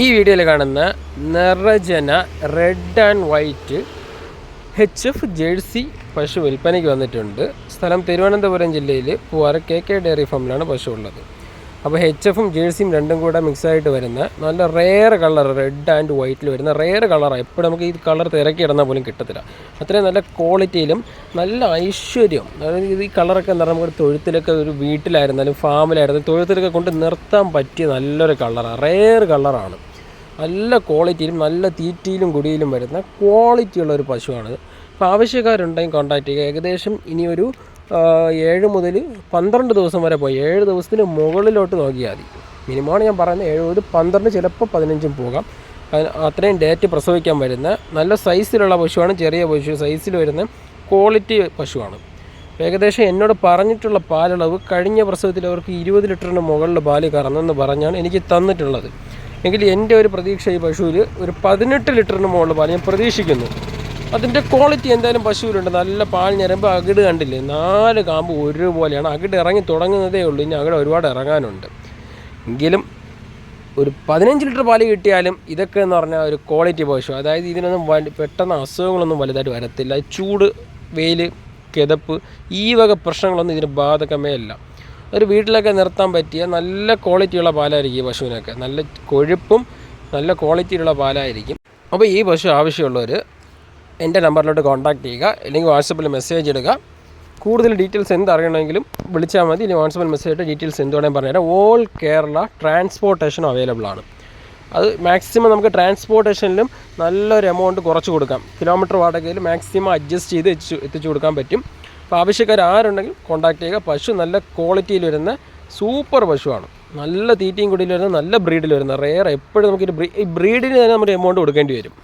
ഈ വീഡിയോയിൽ കാണുന്ന നിറജന red and white H F Jersey പശു വിൽപ്പനയ്ക്ക് വന്നിട്ടുണ്ട്. സ്ഥലം തിരുവനന്തപുരം ജില്ലയിൽ പൂവാറ കെ കെ ഡയറി ഫാമിലാണ് പശു ഉള്ളത്. അപ്പോൾ എച്ച് എഫും ജേഴ്സിയും രണ്ടും കൂടെ മിക്സായിട്ട് വരുന്ന നല്ല റെയർ കളർ റെഡ് ആൻഡ് വൈറ്റിൽ വരുന്ന റെയർ കളറാണ് എപ്പോഴും നമുക്ക് ഈ കളർ തിരക്കി ഇടുന്നാൽ പോലും കിട്ടത്തില്ല. അത്രയും നല്ല ക്വാളിറ്റിയിലും നല്ല ഐശ്വര്യം. അതായത് ഈ കളറൊക്കെ എന്ന് പറഞ്ഞാൽ നമുക്ക് തൊഴുത്തിലൊക്കെ ഒരു വീട്ടിലായിരുന്നാലും ഫാമിലായിരുന്നാലും തൊഴുത്തിലൊക്കെ കൊണ്ട് നിർത്താൻ പറ്റിയ നല്ലൊരു കളറാണ് റെയർ കളറാണ് നല്ല ക്വാളിറ്റിയിലും നല്ല തീറ്റയിലും കുടിയിലും വരുന്ന ക്വാളിറ്റിയുള്ള ഒരു പശുവാണ് അപ്പോൾ ആവശ്യക്കാരുണ്ടെങ്കിൽ കോൺടാക്ട് ചെയ്യുക. ഏകദേശം ഇനിയൊരു ഏഴ് മുതൽ പന്ത്രണ്ട് ദിവസം വരെ പോയി. ഏഴ് ദിവസത്തിന് മുകളിലോട്ട് നോക്കിയാൽ മതി. മിനിമമാണ് ഞാൻ പറയുന്നത്. ഏഴ് മുതൽ പന്ത്രണ്ട് ചിലപ്പോൾ പതിനഞ്ചും പോകാം. അത്രയും ഡേറ്റ് പ്രസവിക്കാൻ വരുന്ന നല്ല സൈസിലുള്ള പശുവാണ് ചെറിയ പശു. സൈസിൽ വരുന്ന ക്വാളിറ്റി പശുവാണ്. ഏകദേശം എന്നോട് പറഞ്ഞിട്ടുള്ള പാലളവ് കഴിഞ്ഞ പ്രസവത്തിൽ അവർക്ക് ഇരുപത് ലിറ്ററിന് മുകളിൽ പാൽ കറന്നെന്ന് പറഞ്ഞാണ് എനിക്ക് തന്നിട്ടുള്ളത്. എങ്കിൽ എന്റെ ഒരു പ്രതീക്ഷ ഈ പശുവിൽ ഒരു പതിനെട്ട് ലിറ്ററിന് മുകളിൽ പാൽ. ഞാൻ പ്രതീക്ഷിക്കുന്നു. അതിന്റെ ക്വാളിറ്റി എന്തായാലും പശുവിലുണ്ട്. നല്ല പാൽ ഞരമ്പ് അകിട് കണ്ടില്ലേ? നാല് കാമ്പ് ഒരുപോലെയാണ്. അകിട് ഇറങ്ങി തുടങ്ങുന്നതേ ഉള്ളൂ. ഇനി അകിട് ഒരുപാട് ഇറങ്ങാനുണ്ട്. എങ്കിലും ഒരു പതിനഞ്ച് ലിറ്റർ പാൽ കിട്ടിയാലും ഇതൊക്കെ എന്ന് പറഞ്ഞാൽ ഒരു ക്വാളിറ്റി പശു. അതായത് ഇതിനൊന്നും വലി പെട്ടെന്ന് അസുഖങ്ങളൊന്നും വലുതായിട്ട് വരത്തില്ല. ചൂട് വെയിൽ കിതപ്പ് ഈ വക പ്രശ്നങ്ങളൊന്നും ഇതിന് ബാധകമേ അല്ല. ഒരു വീട്ടിലൊക്കെ നിർത്താൻ പറ്റിയ നല്ല ക്വാളിറ്റിയുള്ള പാലായിരിക്കും ഈ പശുവിനൊക്കെ. നല്ല കൊഴുപ്പും നല്ല ക്വാളിറ്റിയുള്ള പാലായിരിക്കും. അപ്പോൾ ഈ പശു ആവശ്യമുള്ളവർ എന്റെ നമ്പറിലോട്ട് കോൺടാക്ട് ചെയ്യുക അല്ലെങ്കിൽ വാട്സപ്പിൽ മെസ്സേജ് ഇടുക. കൂടുതൽ ഡീറ്റെയിൽസ് എന്ത് അറിയണമെങ്കിലും വിളിച്ചാൽ മതി. ഇനി വാട്സപ്പിൽ മെസ്സേജ് ഇട്ട് ഡീറ്റെയിൽസ് എന്തുവേണമെങ്കിൽ പറഞ്ഞുതരാം. ഓൾ കേരള ട്രാൻസ്പോർട്ടേഷൻ അവൈലബിൾ ആണ്. അത് മാക്സിമം നമുക്ക് ട്രാൻസ്പോർട്ടേഷനിലും നല്ലൊരു എമൗണ്ട് കുറച്ച് കൊടുക്കാം. കിലോമീറ്റർ വാടകയിൽ മാക്സിമം അഡ്ജസ്റ്റ് ചെയ്ത് എത്തിച്ചു കൊടുക്കാൻ പറ്റും. അപ്പോൾ ആവശ്യക്കാർ ആരുണ്ടെങ്കിൽ കോൺടാക്ട് ചെയ്യുക. പശു നല്ല ക്വാളിറ്റിയിൽ വരുന്ന സൂപ്പർ പശുവാണ്. നല്ല തീറ്റയും കുടിയിൽ വരുന്ന നല്ല ബ്രീഡിൽ വരുന്ന റെയർ എപ്പോഴും നമുക്ക് ഈ ബ്രീഡിന് തന്നെ നമ്മൾ എമൗണ്ട് കൊടുക്കേണ്ടി വരും.